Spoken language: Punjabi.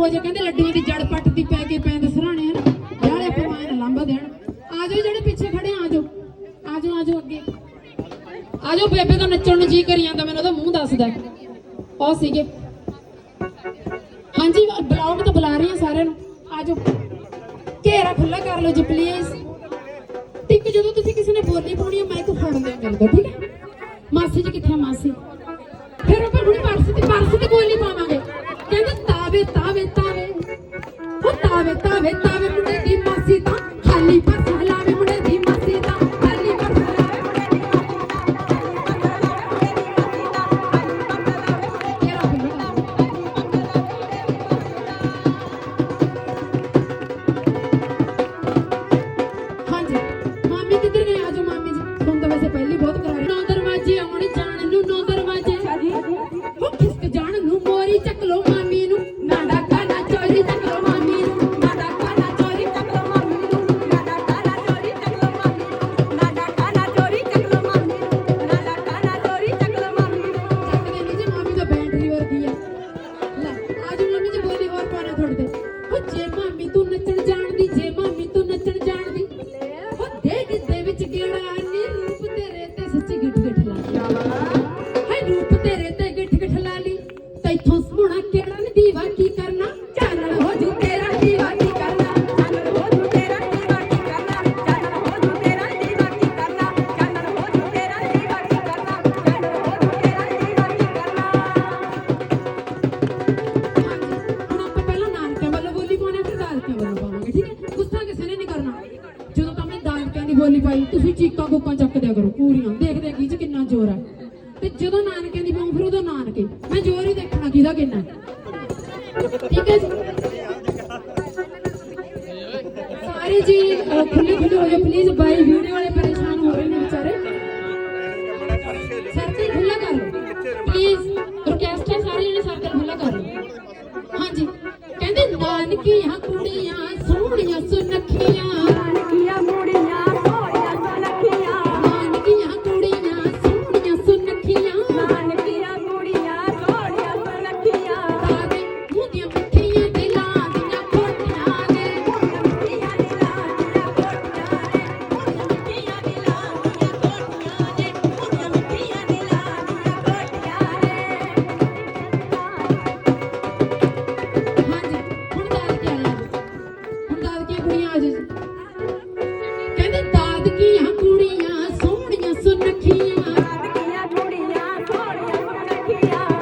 ਹੋ ਜਾ ਕਹਿੰਦੇ ਲੱਡੂਆਂ ਦੀ ਜੜ ਪੱਟ ਦੀ ਪੈ ਕੇ ਪੈਂਦੇ ਸਰਾਣੇ, ਹਨ? ਯਾਰੇ ਪਮਾਨ ਲੰਬਾ ਦੇਣ। ਆ ਜਿਹੜੇ ਪਿੱਛੇ ਖੜੇ ਆ ਜਾਓ। ਆ ਅੱਗੇ। ਆ ਬੇਬੇ ਦਾ ਨੱਚਣ ਨੂੰ ਜੀ ਕਰੀ ਜਾਂਦਾ, ਮੈਨੂੰ ਉਹਦਾ ਮੂੰਹ ਦੱਸਦਾ। ਉਹ ਸੀਗੇ। ਹਾਂਜੀ ਬੁਲਾਓ ਮੈਂ ਤਾਂ ਬੁਲਾ ਰਹੀ ਹਾਂ ਸਾਰਿਆਂ ਨੂੰ। ਆ ਜਾਓ। ਘੇਰਾ ਖੁੱਲਾ ਕਰ ਲਓ ਜੀ ਪਲੀਜ਼ ਟਿਕ, ਜਦੋਂ ਤੁਸੀਂ ਕਿਸੇ ਨੇ ਬੋਲੀ ਪਾਉਣੀ ਹੈ ਮਾਈਕ ਫੜ ਲਿਆ ਮੇਰੇ ਠੀਕ ਹੈ? ਤਾਵੇ ਤਾਵੇ ਉਹ ਤਾਵੇ ਤਾਵੇ ਤਾਵੇ ਮੁੰਡੇ ਦੀ ਮਾਸੀ ਤਾਂ ਖਾਲੀ ਪਰਸ ਤੈਥੋਂ ਸੋਹਣਾ ਕਿਹੜਾ ਨੀ ਦੀਵਾ ਕੀ ਕਰਨਾ? ਚਾਨਣ ਹੋ ਜੂ ਤੇਰਾ ਦੀਵਾ ਕੀ ਕਰਨਾ? ਚਾਨਣ ਹੋ ਜੂ ਤੇਰਾ ਦੀਵਾ ਕੀ ਕਰਨਾ? ਚਾਨਣ ਹੋ ਜੂ ਤੇਰਾ ਦੀਵਾ ਕੀ ਕਰਨਾ? ਚਾਨਣ ਹੋ ਜੂ ਤੇਰਾ ਦੀਵਾ ਕੀ ਕਰਨਾ? ਚਾਨਣ ਹੋ ਜੂ ਤੇਰਾ ਦੀਵਾ ਕੀ ਕਰਨਾ? ਹਾਂਜੀ, ਹੁਣ ਆਪਾਂ ਪਹਿਲਾਂ ਨਾਨਕਿਆਂ ਵੱਲੋਂ ਬੋਲੀ ਪਾਉਣਾ ਫਿਰ ਦਾਦਕਿਆਂ ਵੱਲੋਂ ਪਾਵਾਂਗੇ, ਠੀਕ ਹੈ? ਗੁੱਸਾ ਕਿਸੇ ਨੇ ਨਹੀਂ ਕਰਨਾ। ਜਦੋਂ ਤਾਂ ਮੈਂ ਦਾਦਕਿਆਂ ਦੀ ਬੋਲੀ ਪਾਈ, ਤੁਸੀਂ ਚੀਕਾਂ ਗੁੱਕਾਂ ਚੱਕ ਦਿਆ ਕਰੋ, ਪੂਰੀਆਂ। ਦੇਖਦੇ ਆ ਕੀ ਚ ਕਿੰਨਾ ਜ਼ੋਰ ਹੈ ਤੇ ਜਦੋਂ ਨਾਨਕਿਆਂ ਦੀ ਪਾਉਂ, ਫਿਰ ਉਦੋਂ ਨਾਨਕੇ। ਮੈਂ ਜ਼ੋਰ ਹੀ ਦੇਖਣਾ ਕਿਹਦਾ ਕਿੰਨਾ? ਠੀਕ ਹੈ ਜੀ। ਸਾਰੇ ਜੀ ਖੁੱਲੇ ਖੁੱਲੇ ਹੋ ਜਾਓ ਪਲੀਜ਼ ਬਾਈ ਵੀਡੀਓ ਵਾਲੇ ਪਰੇਸ਼ਾਨ ਹੋ ਰਹੇ ਨੇ ਵਿਚਾਰੇ। ਸਰਕਲ ਖੁੱਲਾ ਕਰ ਲਓ। ਪਲੀਜ਼ ਆਰਕੈਸਟਰਾ ਸਾਰੇ ਜਣੇ ਸਰਕਲ ਖੁੱਲਾ ਕਰ ਲਓ। ਹਾਂਜੀ। ਕਹਿੰਦੇ, ਨਾਨਕੀਆਂ ਕੁੜੀਆਂ, ਸੋਹਣੀਆਂ ਸੁਨੱਖੀਆਂ ਸੁਨੱਖੀਆਂ